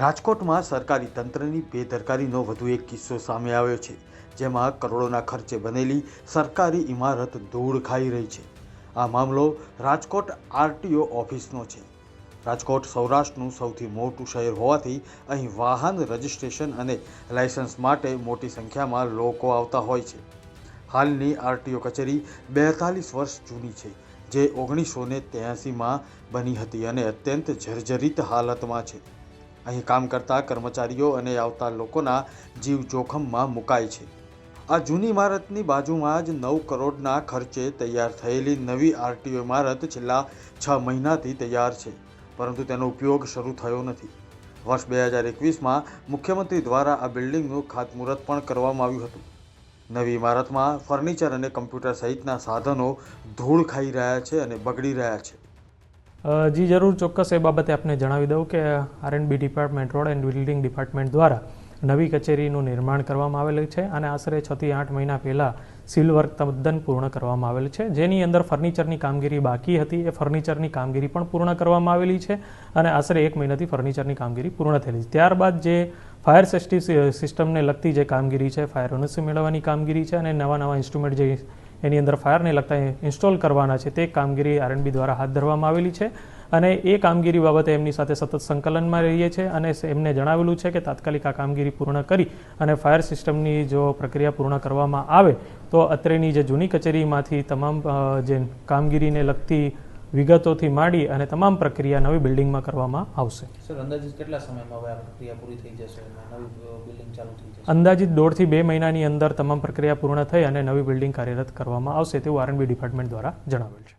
રાજકોટમાં સરકારી તંત્રની બેદરકારીનો વધુ એક કિસ્સો સામે આવ્યો છે, જેમાં કરોડોના ખર્ચે બનેલી સરકારી ઇમારત ધૂળ ખાઈ રહી છે. આ મામલો રાજકોટ આરટીઓ ઓફિસનો છે. રાજકોટ સૌરાષ્ટ્રનું સૌથી મોટું શહેર હોવાથી અહીં વાહન રજિસ્ટ્રેશન અને લાયસન્સ માટે મોટી સંખ્યામાં લોકો આવતા હોય છે. હાલની આરટીઓ કચેરી બેતાલીસ વર્ષ જૂની છે, જે ઓગણીસો ને ત્યાસીમાં બની હતી અને અત્યંત જર્જરિત હાલતમાં છે. અહીં કામ કરતા કર્મચારીઓ અને આવતા લોકોના જીવ જોખમમાં મુકાય છે. આ જૂની ઇમારતની બાજુમાં જ નવ કરોડના ખર્ચે તૈયાર થયેલી નવી આરટીઓ ઇમારત છેલ્લા છ મહિનાથી તૈયાર છે, પરંતુ તેનો ઉપયોગ શરૂ થયો નથી. વર્ષ બે હજાર એકવીસમાં મુખ્યમંત્રી દ્વારા આ બિલ્ડિંગનું ખાતમુહૂર્ત પણ કરવામાં આવ્યું હતું. નવી ઇમારતમાં ફર્નિચર અને કમ્પ્યુટર સહિતના સાધનો ધૂળ ખાઈ રહ્યા છે અને બગડી રહ્યા છે. જી, જરૂર. ચોક્કસ એ બાબતે આપને જણાવી દઉં કે R and B department, road and building department દ્વારા નવી કચેરીનું નિર્માણ કરવામાં આવેલું છે અને આશરે છથી આઠ મહિના પહેલાં સિલ વર્ક તદ્દન પૂર્ણ કરવામાં આવેલ છે. જેની અંદર ફર્નિચરની કામગીરી બાકી હતી. એ ફર્નિચરની કામગીરી પણ પૂર્ણ કરવામાં આવેલી છે અને આશરે એક મહિનાથી ફર્નિચરની કામગીરી પૂર્ણ થયેલી છે. ત્યારબાદ જે ફાયર સેફ્ટી સિસ્ટમને લગતી જે કામગીરી છે, ફાયર ઓનર્સી મેળવવાની કામગીરી છે અને નવા નવા ઇન્સ્ટ્રુમેન્ટ જે એની અંદર ફાયરને લગતા ઇન્સ્ટોલ કરવાના છે તે કામગીરી આરએનબી દ્વારા હાથ ધરવામાં આવેલી છે અને એ કામગીરી બાબતે એમની સાથે સતત સંકલનમાં રહીએ છીએ અને એમને જણાવેલું છે કે તાત્કાલિક આ કામગીરી પૂર્ણ કરી અને ફાયર સિસ્ટમની જો પ્રક્રિયા પૂર્ણ કરવામાં આવે તો અત્રેની જે જૂની કચેરીમાંથી તમામ જે કામગીરીને લગતી વિગતોથી માંડી અને તમામ પ્રક્રિયા નવી બિલ્ડિંગમાં કરવામાં આવશે. સર અંદાજિત કેટલા સમયમાં હવે આ પ્રક્રિયા પૂરી થઈ જશે નવી બિલ્ડિંગ ચાલુ થઈ જશે? અંદાજિત દોઢથી બે મહિનાની અંદર તમામ પ્રક્રિયા પૂર્ણ થઈ અને નવી બિલ્ડિંગ કાર્યરત કરવામાં આવશે તેવું આરએનબી ડિપાર્ટમેન્ટ દ્વારા જણાવેલ છે.